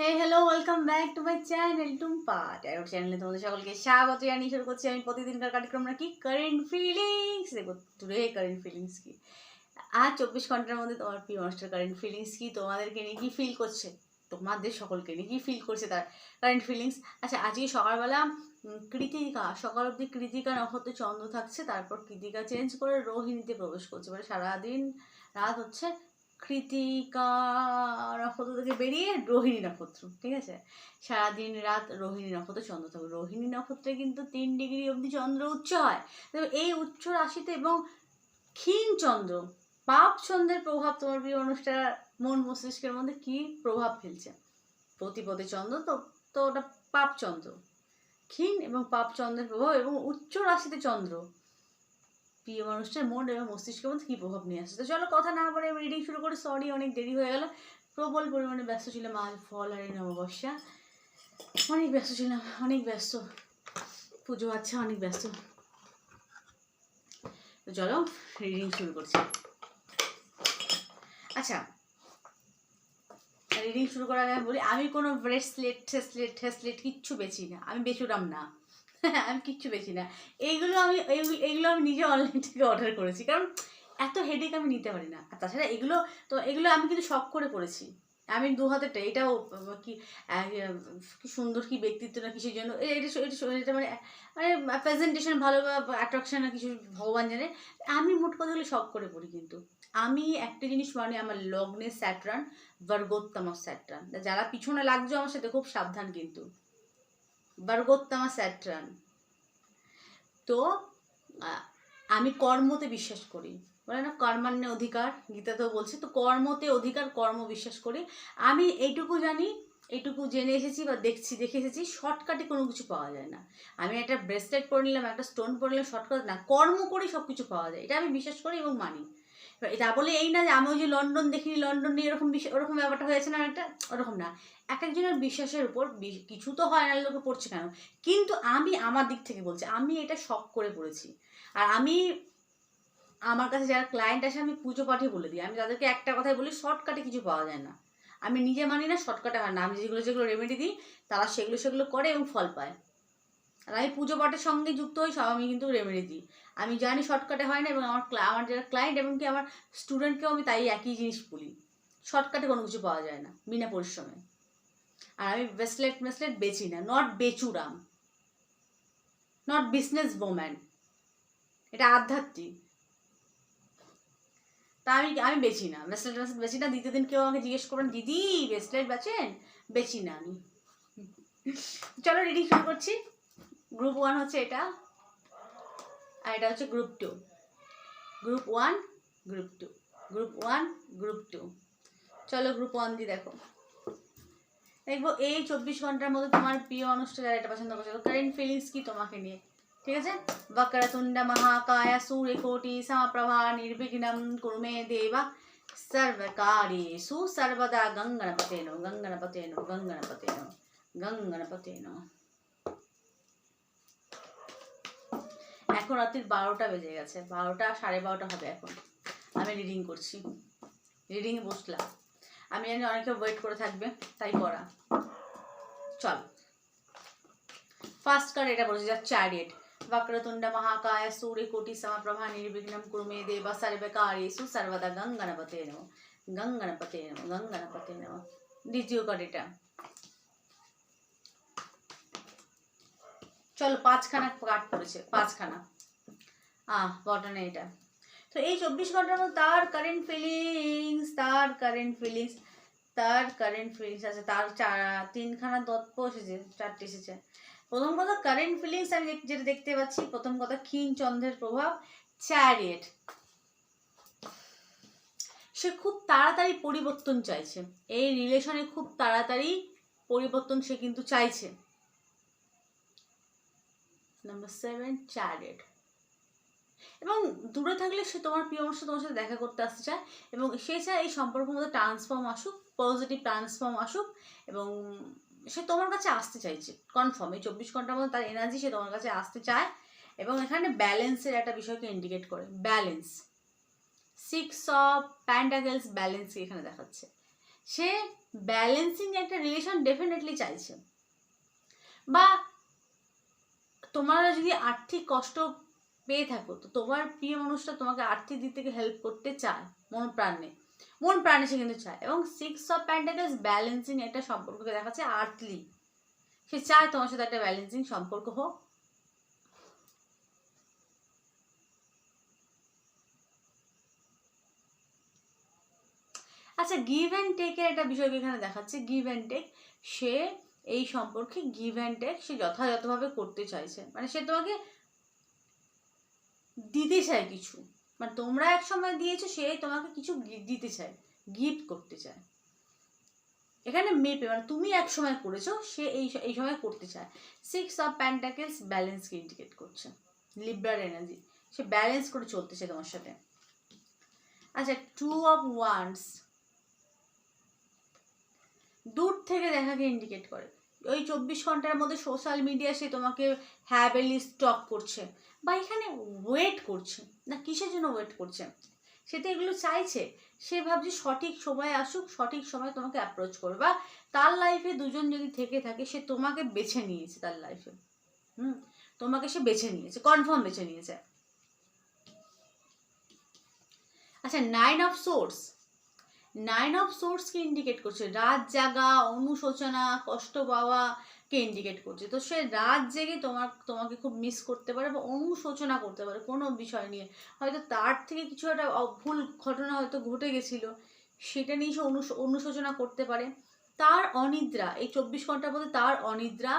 Hey hello welcome back to my channel Tumpa tarot চ্যানেলে তোমাদের সকলকে স্বাগত জানিয়ে শুরু করছি আমি প্রতিদিনকার কার্যক্রম নাকি কারেন্ট ফিলিংস দেখো টুডে কারেন্ট ফিলিংস কি? আর চব্বিশ ঘণ্টার মধ্যে তোমার প্রিয় মানুষটার কারেন্ট ফিলিংস কি? তোমাদেরকে নিয়ে কি ফিল করছে? তোমাদের সকলকে নিয়ে কি ফিল করছে তার কারেন্ট ফিলিংস আচ্ছা আজকে সকালবেলা কৃতিকা, সকাল অবধি কৃতিকা নক্ষত্রে চন্দ্র থাকছে, তারপর কৃতিকা চেঞ্জ করে রোহিণীতে প্রবেশ করছে। মানে সারাদিন রাত হচ্ছে কৃতিকা নক্ষত্র থেকে বেরিয়ে রোহিণী নক্ষত্র, ঠিক আছে? সারাদিন রাত রোহিণী নক্ষত্র, চন্দ্র থাকবে। রোহিণী নক্ষত্রে কিন্তু তিন ডিগ্রি অবধি চন্দ্র উচ্চ হয়। তবে এই উচ্চ রাশিতে এবং ক্ষীণ চন্দ্র, পাপ চন্দ্রের প্রভাব তোমার প্রিয় অনুষ্ঠান মন মস্তিষ্কের মধ্যে কি প্রভাব ফেলছে? প্রতিপদে চন্দ্র তো তো ওটা পাপ চন্দ্র। ক্ষীণ এবং পাপ চন্দ্রের প্রভাব এবং উচ্চ রাশিতে চন্দ্র। প্রিয় মানুষটার মন এবং মস্তিষ্কের মধ্যে কী প্রভাব নিয়ে আসছে তো চলো কথা না বলে আমি রিডিং শুরু করি। সরি অনেক দেরি হয়ে গেল। প্রবল পরিমাণে ব্যস্ত ছিলাম। আজ ফল আর এই নববর্ষা। অনেক ব্যস্ত ছিলাম, অনেক ব্যস্ত। পুজো আছে, অনেক ব্যস্ত। তো চলো রিডিং শুরু করছি। আচ্ছা রিডিং শুরু করার আগে বলি, আমি কোনো ব্রেসলেট ঠেসলেট ঠেসলেট কিচ্ছু বেচি না। আমি বেচুরাম না। আমি কিচ্ছু বেশি না। এইগুলো আমি এইগুলো আমি নিজে অনলাইন থেকে অর্ডার করেছি। কারণ এত হেডেক আমি নিতে পারি না। আর তাছাড়া এগুলো, তো এগুলো আমি কিন্তু শখ করে করেছি আমি দু হাতেরটা, এটাও কি কি সুন্দর কি ব্যক্তিত্ব না কিসের জন্য এটা মানে মানে প্রেজেন্টেশন ভালো বা অ্যাট্রাকশন না কিছু ভগবান জানে। আমি মোট কথা হলে শখ করে পড়ি কিন্তু। আমি একটা জিনিস মানে আমার লগ্নে স্যাটরান বর্গোত্তমা স্যাটরান যারা পিছনে লাগছো আমার সাথে খুব সাবধান কিন্তু। বর্গোত্তমা স্যাট্রান তো আমি কর্মতে বিশ্বাস করি। বলে না কর্মান্য অধিকার গীতাতেও বলছে, তো কর্মতে অধিকার, কর্ম বিশ্বাস করি। আমি এইটুকু জানি, এইটুকু জেনে এসেছি বা দেখছি, দেখে এসেছি শর্টকাটে কোনো কিছু পাওয়া যায় না। আমি একটা ব্রেসলেট পরে নিলাম, একটা স্টোন পরে নিলাম শর্টকাট না, কর্ম করে সব কিছু পাওয়া যায়। এটা আমি বিশ্বাস করি এবং মানি। এটা বলে এই না যে আমি ওই যে লন্ডন দেখিনি, লন্ডন নিয়ে এরকম বিষ- ওরকম ব্যাপারটা হয়েছে না একটা ওরকম না। এক একজনের বিশ্বাসের উপর কিছু তো হয় না লোকে পড়ছে কেন? কিন্তু আমি আমার দিক থেকে বলছি, আমি এটা শখ করে পড়েছি। আর আমি, আমার কাছে যারা ক্লায়েন্ট আসে, আমি পুজো পাঠে বলে দিই। আমি তাদেরকে একটা কথাই বলি শর্টকাটে কিছু পাওয়া যায় না। আমি নিজে মানি না শর্টকাটে হয় না। আমি যেগুলো যেগুলো রেমেডি দিই, তারা সেগুলো সেগুলো করে এবং ফল পায়। আর আমি পুজো পাঠের সঙ্গে যুক্ত হই, সব আমি কিন্তু রেমেডি দিই। আমি জানি শর্টকাটে হয় না এবং আমার আমার যারা ক্লায়েন্ট এবং কি আমার স্টুডেন্টকেও আমি তাই একই জিনিস বলি। শর্টকাটে কোনো কিছু পাওয়া যায় না, বিনা পরিশ্রমে। আর আমি ব্রেসলেট ব্রেসলেট বেচি না নট বেচুরাম। নট বিজনেস বোম্যান এটা আধ্যাত্মিক। তা আমি আমি বেচি না ব্রেসলেট ব্রেসলেট বেচি না, দ্বিতীয় দিন কেউ আমাকে জিজ্ঞেস করবেন, দিদি ব্রেসলেট বেচেন? বেচি না আমি। চলো রেডি শুরু করছি। গ্রুপ ওয়ান হচ্ছে এটা, আর এটা হচ্ছে group two. Group one, group two. Group one, group two. চলো গ্রুপ ওয়ান দিয়ে দেখো। দেখব এই চব্বিশ ঘণ্টার মধ্যে তোমার প্রিয় অনুষ্ঠান যারা এটা পছন্দ করছে কারেন্ট ফিলিংস কি তোমাকে নিয়ে? ঠিক আছে? বক্রতুণ্ড মহাকায় সূর্যকোটি সমপ্রভা নির্বিঘ্নম কুরু মে দেবা সর্বকার্যেষু সর্বদা গঙ্গণপতে নো গঙ্গণপতে নো গঙ্গণপতে নো গঙ্গণপতে নো এখন রাত্রির বারোটা বেজে গেছে বারোটা সাড়ে বারোটা হবে এখন আমি রিডিং করছি রিডিংয়ে বসলাম আমি জানি অনেকে ওয়েট করে থাকবে তাই করা চল ফার্স্ট কার্ড এটা বলেছে যা চ্যারিয়েট वक्रतुण्ड महाकाय सूर्यकोटि समप्रभा निर्विघ्नं कुरु मे देव सर्वकार्येषु सर्वदा गङ्गणपते नमः গঙ্গণপতে নম গঙ্গণপতে নম দ্বিতীয় কার্ড এটা চলো পাঁচখানা কার্ড পড়েছে পাঁচখানা আহ বটনে এটা। তো এই চব্বিশ ঘণ্টার মধ্যে তার কারেন্ট ফিলিংস তার কারেন্ট ফিলিংস তার কারেন্ট ফিলিংস আছে। তার চার তিনখানা দত্ত এসেছে, চারটে এসেছে। প্রথম কথা কারেন্ট ফিলিংস আমি যেটা দেখতে পাচ্ছি, প্রথম কথা, ক্ষীণ চন্দ্রের প্রভাব চ্যারিয়েট সে খুব তাড়াতাড়ি পরিবর্তন চাইছে। এই রিলেশনে খুব তাড়াতাড়ি পরিবর্তন সে কিন্তু চাইছে। নাম্বার সেভেন চ্যারিয়েট এবং দূরে থাকলে সে তোমার প্রিয় মানুষ তোমার সাথে দেখা করতে আসতে চায় এবং সে চায় এই সম্পর্কের মধ্যে ট্রান্সফর্ম আসুক পজিটিভ ট্রান্সফর্ম আসুক এবং সে তোমার কাছে আসতে চাইছে কনফার্ম এই চব্বিশ ঘণ্টার মধ্যে তার এনার্জি সে তোমার কাছে আসতে চায় এবং এখানে ব্যালেন্সের একটা বিষয়কে ইন্ডিকেট করে balance six of pentacles balance এখানে দেখাচ্ছে। সে ব্যালেন্সিং একটা রিলেশন ডেফিনেটলি চাইছে। বা তোমার যদি আর্থিক কষ্ট পেয়ে থাকো। তো তোমার প্রিয় মানুষটা তোমাকে আর্থিক দিক থেকে হেল্প করতে চায়, মন প্রাণে। মন প্রাণে সে কিন্তু চায়। এবং সিক্স অফ প্যান্টাকেলস ব্যালেন্সিং একটা সম্পর্ককে দেখাচ্ছে আর্থলি সে চায় তোমার সাথে একটা ব্যালেন্সিং সম্পর্ক হোক। আচ্ছা গিভ অ্যান্ড টেকের একটা বিষয়কে এখানে দেখাচ্ছে। গিভ অ্যান্ড টেক সে এই সম্পর্কে গিভ অ্যান্ড টেক সে যথাযথভাবে করতে চাইছে। মানে সে তোমাকে দিতে চায় কিছু। মানে তোমরা এক সময় দিয়েছ সে তোমাকে কিছু দিতে চায় গিফট করতে চায়। এখানে মেপে মানে তুমি এক সময় করেছ, সে এই এই সময় করতে চায়। সিক্স অফ প্যান্টাকেলস ব্যালেন্সকে ইন্ডিকেট করছে। লিব্রার এনার্জি সে ব্যালেন্স করে চলতেছে তোমার সাথে। আচ্ছা টু অফ ওয়ান্স দূর থেকে দেখাকে ইন্ডিকেট করে। ওই চব্বিশ ঘণ্টার মধ্যে সোশ্যাল মিডিয়া সে তোমাকে হ্যাবেলি স্টক করছে বা এখানে ওয়েট করছে। না, কিসের জন্য ওয়েট করছে? সে তো এগুলো চাইছে। সে ভাবছে সঠিক সময় আসুক, সঠিক সময় তোমাকে অ্যাপ্রোচ করবে বা তার লাইফে দুজন যদি থেকে থাকে, সে তোমাকে বেছে নিয়েছে তার লাইফে হুম? তোমাকে সে বেছে নিয়েছে কনফার্ম বেছে নিয়েছে। আচ্ছা nine of swords nine of সোর্সকে indicate করছে। রাত জাগা, অনুশোচনা, কষ্ট পাওয়া কে ইন্ডিকেট করছে। তো সে রাত জেগে তোমার তোমাকে খুব মিস করতে পারে বা অনুশোচনা করতে পারে কোনো বিষয় নিয়ে। হয়তো তার থেকে কিছু একটা ভুল ঘটনা হয়তো ঘটে গেছিল, সেটা নিয়ে সে অনুশোচনা করতে পারে। তার অনিদ্রা, এই চব্বিশ ঘণ্টার মধ্যে তার অনিদ্রা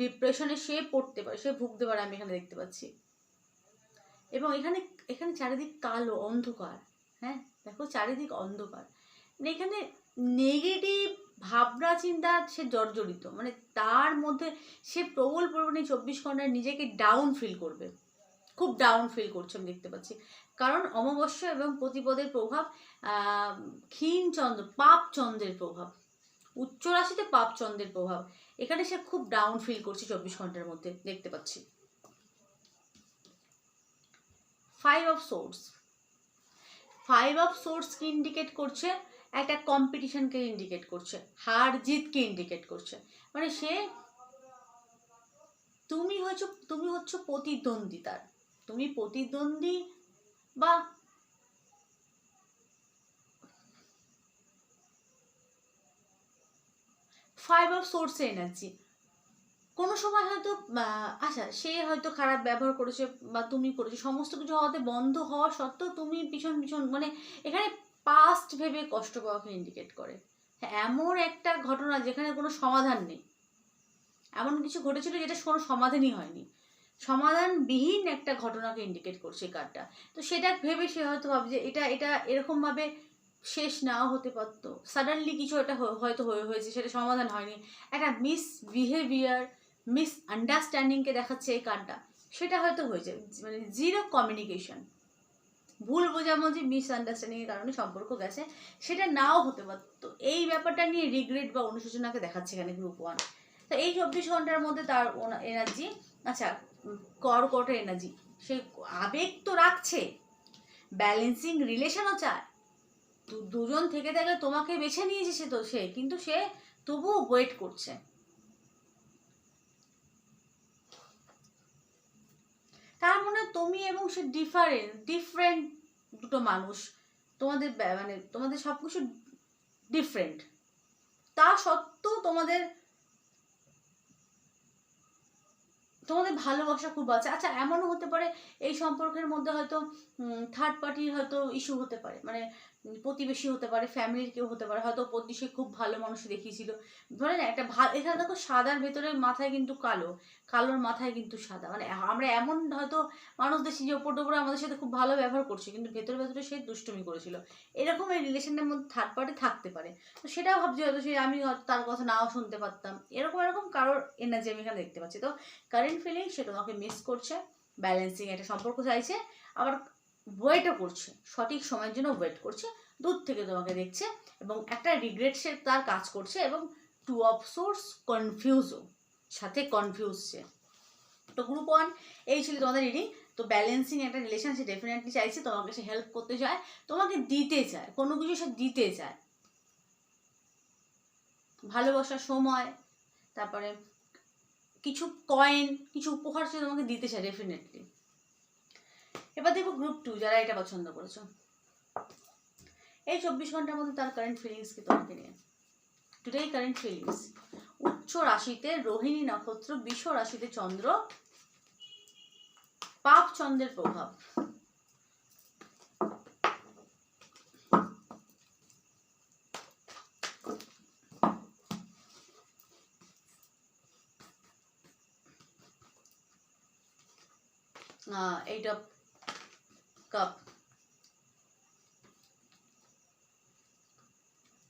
ডিপ্রেশনে সে পড়তে পারে, সে ভুগতে পারে, আমি এখানে দেখতে পাচ্ছি। এবং এখানে এখানে চারিদিক কালো, অন্ধকার হ্যাঁ? দেখো চারিদিক অন্ধকার। মানে এখানে নেগেটিভ ভাবনা চিন্তা সে জর্জরিত। মানে তার মধ্যে সে প্রবল পরিমাণে চব্বিশ ঘন্টায় নিজেকে ডাউন ফিল করবে। খুব ডাউন ফিল করছে আমি দেখতে পাচ্ছি। কারণ অমাবস্যা এবং প্রতিপদের প্রভাব ক্ষীণ চন্দ্র, পাপ চন্দ্রের প্রভাব। উচ্চ রাশিতে পাপ চন্দ্রের প্রভাব। এখানে সে খুব ডাউন ফিল করছে চব্বিশ ঘণ্টার মধ্যে দেখতে পাচ্ছি। Five of swords five of সোর্সকে indicate করছে? একটা কম্পিটিশনকে ইন্ডিকেট করছে, হার জিতকে ইন্ডিকেট করছে। মানে সে, তুমি হচ্ছে তুমি হচ্ছে প্রতিদ্বন্দ্বী তার তুমি প্রতিদ্বন্দ্বী বা ফাইভ অফ সোর্স এনার্জি কোনো সময় হয়তো আচ্ছা সে হয়তো খারাপ ব্যবহার করেছে বা তুমি করেছ, সমস্ত কিছু হওয়াতে বন্ধ হওয়া সত্ত্বেও তুমি পিছন পিছন মানে এখানে পাস্ট ভেবে কষ্ট পাওয়াকে ইন্ডিকেট করে। হ্যাঁ, এমন একটা ঘটনা যেখানে কোনো সমাধান নেই। এমন কিছু ঘটেছিল যেটা কোনো সমাধানই হয়নি। সমাধানবিহীন একটা ঘটনাকে ইন্ডিকেট করছে কার্ডটা তো সেটা ভেবে সে হয়তো ভাবে যে এটা এটা এরকমভাবে শেষ নাও হতে পারতো। সাডেনলি কিছু একটা হয়তো হয়ে হয়েছে সেটা সমাধান হয়নি। একটা মিস বিহেভিয়ার মিস আন্ডারস্ট্যান্ডিংকে দেখাচ্ছে এই কার্ডটা সেটা হয়তো হয়েছে। মানে জিরো কমিউনিকেশন ভুল বোঝাবুঝি মিস আন্ডারস্ট্যান্ডিংয়ের কারণে সম্পর্ক গেছে। সেটা নাও হতে পারতো এই ব্যাপারটা নিয়ে রিগ্রেট বা অনুশোচনাকে দেখাচ্ছে এখানে গ্রুপ ওয়ান তো এই চব্বিশ ঘণ্টার মধ্যে তার এনার্জি আচ্ছা কর্কটের এনার্জি সে আবেগ তো রাখছে। ব্যালেন্সিং রিলেশনও চায়। দু- দুজন থেকে থাকলে তোমাকে বেছে নিয়েছে সে তো, সে। কিন্তু সে তবুও ওয়েট করছে। তার মনে তুমি এবং সে ডিফারেন্ট ডিফারেন্ট দুটো মানুষ, তোমাদের মানে তোমাদের সব কিছু ডিফারেন্ট তা সত্ত্বেও তোমাদের তোমাদের ভালোবাসা খুব আছে। আচ্ছা এমনও হতে পারে এই সম্পর্কের মধ্যে হয়তো থার্ড পার্টির হয়তো ইস্যু হতে পারে। মানে প্রতিবেশী হতে পারে ফ্যামিলির কেউ হতে পারে, হয়তো প্রতি সে খুব ভালো মানুষ দেখিয়েছিল। ধরে না একটা ভালো এখানে দেখো সাদার ভেতরে মাথায় কিন্তু কালো, কালোর মাথায় কিন্তু সাদা। মানে আমরা এমন হয়তো মানুষ দেখছি যে ওপর ওপরে আমাদের সাথে খুব ভালো ব্যবহার করছে, কিন্তু ভেতরে ভেতরে সে দুষ্টুমি করেছিল। এরকম এই রিলেশনের মধ্যে থার্ড পার্টি থাকতে পারে। তো সেটাও ভাবছি হয়তো সে আমি তার কথা নাও শুনতে পারতাম। এরকম এরকম কারোর এনার্জি আমি এখানে দেখতে পাচ্ছি। তো কারেন্ট ফিলিং সে তোমাকে মিস করছে। ব্যালেন্সিং একটা সম্পর্ক চাইছে। আবার ওয়েটও করছে। সঠিক সময়ের জন্য ওয়েট করছে। দূর থেকে তোমাকে দেখছে এবং একটা রিগ্রেট সে তার কাজ করছে এবং টু অফ সোর্স কনফিউজও সাথে কনফিউজ সে। তো গ্রুপ ওয়ান এই ছিল তোমাদের রিডিং তো ব্যালেন্সিং একটা রিলেশন সে ডেফিনেটলি চাইছে, তোমাকে সে হেল্প করতে চায়, তোমাকে দিতে চায়, কোনো কিছু সে দিতে চায়। ভালোবাসার সময়, তারপরে কিছু কয়েন কিছু উপহার সে তোমাকে দিতে চায় ডেফিনেটলি এবার দেখো গ্রুপ টু যারা এটা পছন্দ করেছ। এই চব্বিশ ঘণ্টার মধ্যে তার কারেন্ট ফিলিংস কি তোমাকে নিয়ে? টুডে কারেন্ট ফিলিংস উচ্চ রাশিতে রোহিণী নক্ষত্র, বিষ রাশিতে চন্দ্র, পাপ চন্দ্রের প্রভাব। এইট কাপ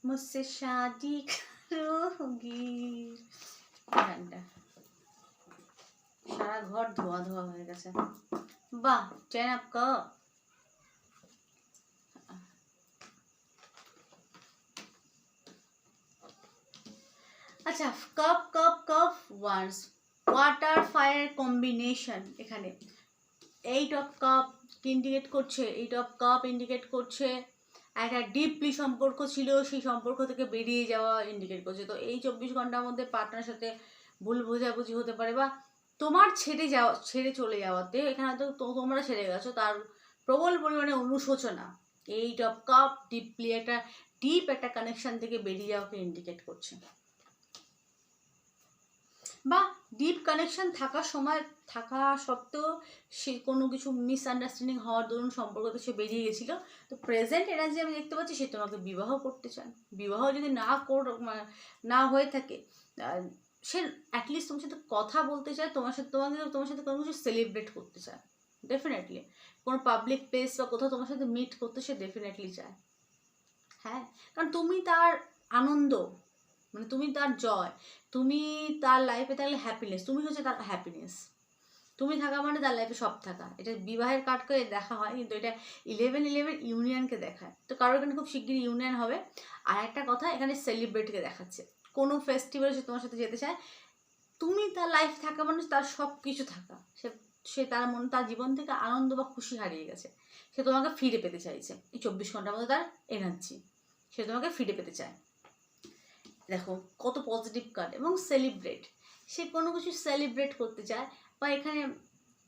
मुझसे शादी करोगी গানটা সারা ঘর ধোয়া ধোয়া হয়ে গেছে বাহ টেন আপ কাপ আচ্ছা cup cup cup once water fire combination এখানে এইট অফ কাপ ইন্ডিকেট করছে এইট অফ কাপ ইন্ডিকেট করছে, একটা ডিপলি সম্পর্ক ছিল, সেই সম্পর্ক থেকে বেরিয়ে যাওয়া ইন্ডিকেট করছে। তো এই চব্বিশ ঘণ্টার মধ্যে পার্টনার সাথে ভুল বোঝাবুঝি হতে পারে বা তোমার ছেড়ে যাওয়া, ছেড়ে চলে যাওয়াতে এখানে তো তো- তোমরা ছেড়ে গেছো, তার প্রবল পরিমাণে অনুশোচনা। এইট অফ কাপ ডিপলি একটা ডিপ একটা কানেকশন থেকে বেরিয়ে যাওয়াকে ইন্ডিকেট করছে। বা ডিপ কানেকশন থাকার সময়, থাকা সত্ত্বেও সে কোনো কিছু মিসআন্ডারস্ট্যান্ডিং হওয়ার দরুন সম্পর্ক থেকে সে বেরিয়ে গেছিল। তো প্রেজেন্ট এনার্জি আমি দেখতে পাচ্ছি সে তোমাকে বিবাহ করতে চান বিবাহ যদি না কর না হয়ে থাকে সে অ্যাটলিস্ট তোমার সাথে কথা বলতে চায়, তোমার সাথে তোমাকে, তোমার সাথে কোনো কিছু সেলিব্রেট করতে চায়। ডেফিনেটলি কোনো পাবলিক প্লেস বা কোথাও তোমার সাথে মিট করতে সে ডেফিনেটলি চায়। হ্যাঁ? কারণ তুমি তার আনন্দ মানে তুমি তার জয় তুমি তার লাইফে থাকলে হ্যাপিনেস তুমি হচ্ছে তার হ্যাপিনেস তুমি থাকা মানে তার লাইফে সব থাকা। এটা বিবাহের কার্ডকে দেখা হয় কিন্তু এটা ইলেভেন ইলেভেন ইউনিয়নকে দেখায়। তো কারোর এখানে খুব শিগগিরই ইউনিয়ন হবে। আর একটা কথা, এখানে সেলিব্রেটকে দেখাচ্ছে। কোনো ফেস্টিভ্যালে সে তোমার সাথে যেতে চায়, তুমি তার লাইফ থাকা মানে তার সব কিছু থাকা। সে সে তার মন, তার জীবন থেকে আনন্দ বা খুশি হারিয়ে গেছে। সে তোমাকে ফিরে পেতে চাইছে। এই চব্বিশ ঘণ্টার মধ্যে তার এনার্জি সে তোমাকে ফিরে পেতে চায়। দেখো, কত পজিটিভ কার্ড এবং সেলিব্রেট সে কোনো কিছু সেলিব্রেট করতে চায় বা এখানে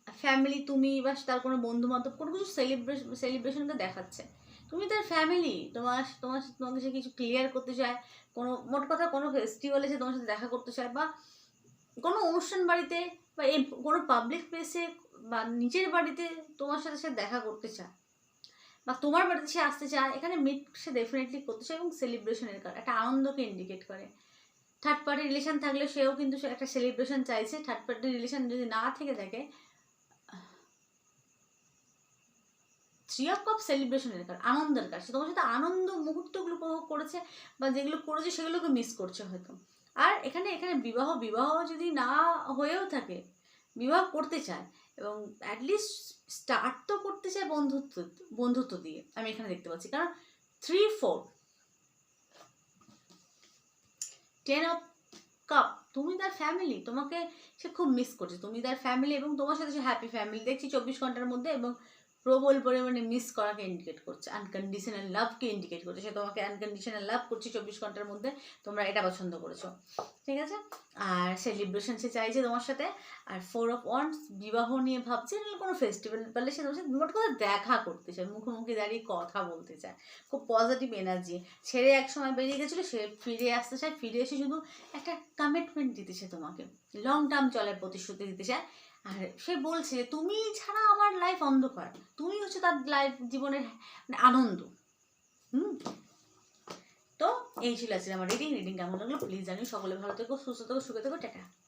ফ্যামিলি তুমি বা তার কোনো বন্ধু বান্ধব কোনো কিছু সেলিব্রেশন সেলিব্রেশনকে দেখাচ্ছে। তুমি তার ফ্যামিলি তোমার তোমার তোমাকে সে কিছু ক্লিয়ার করতে চায়, কোনো, মোট কথা কোনো ফেস্টিভ্যালে সে তোমার সাথে দেখা করতে চায় বা কোনো অনুষ্ঠান বাড়িতে বা কোনো পাবলিক প্লেসে বা নিজের বাড়িতে তোমার সাথে সে দেখা করতে চায়। বা তোমার বাড়িতে সে আসতে চায়, এখানে মিট সে ডেফিনেটলি করতে চায় এবং সেলিব্রেশনের কারণ একটা আনন্দকে ইন্ডিকেট করে। থার্ড পার্টি রিলেশন থাকলে সেও কিন্তু সে একটা সেলিব্রেশন চাইছে। থার্ড পার্টি রিলেশন যদি না থেকে থাকে থ্রি অফ কাপ সেলিব্রেশনের কার আনন্দের সে তোমার সাথে আনন্দ মুহূর্তগুলো উপভোগ করেছে বা যেগুলো করেছে সেগুলোকে মিস করছে হয়তো। আর এখানে এখানে বিবাহ বিবাহ যদি না হয়েও থাকে, বিবাহ করতে চায় এবং অ্যাটলিস্ট স্টার্ট তো করতে চাই বন্ধুত্ব বন্ধুত্ব দিয়ে, আমি এখানে দেখতে পাচ্ছি। কারণ three four ten of cup তুমি তার ফ্যামিলি তোমাকে সে খুব মিস করছে। তুমি তার ফ্যামিলি এবং তোমার সাথে সে হ্যাপি ফ্যামিলি দেখছি চব্বিশ ঘণ্টার মধ্যে এবং প্রবল পরিমাণে মিস করাকে ইন্ডিকেট করছে আনকন্ডিশনাল লাভকে ইন্ডিকেট করছে। সে তোমাকে আনকন্ডিশনাল লাভ করছে চব্বিশ ঘণ্টার মধ্যে, তোমরা এটা পছন্দ করেছ। ঠিক আছে? আর সেলিব্রেশন সে চাইছে তোমার সাথে। আর ফোর অফ ওয়ান্স বিবাহ নিয়ে ভাবছে, নাহলে কোনো ফেস্টিভ্যাল পারলে সে তোমার সাথে মোট কথা দেখা করতে চায়, মুখোমুখি দাঁড়িয়ে কথা বলতে চায়। খুব পজিটিভ এনার্জি ছেড়ে এক সময় বেরিয়ে গেছিল, সে ফিরে আসতে চায়, ফিরে এসে শুধু একটা কমিটমেন্ট দিতে চায় তোমাকে। লং টার্ম চলার প্রতিশ্রুতি দিতে চায়। আর সে বলছে, তুমি ছাড়া আমার লাইফ অন্ধকার। তুমি হচ্ছে তার লাইফ জীবনের আনন্দ। হুম? তো এই ছিল আজকে আমার রিডিং রিডিং কেমন লাগল? প্লিজ জানি সকলে ভালো থেকো, সুস্থ থেকো, সুখে থেকো। টাটা।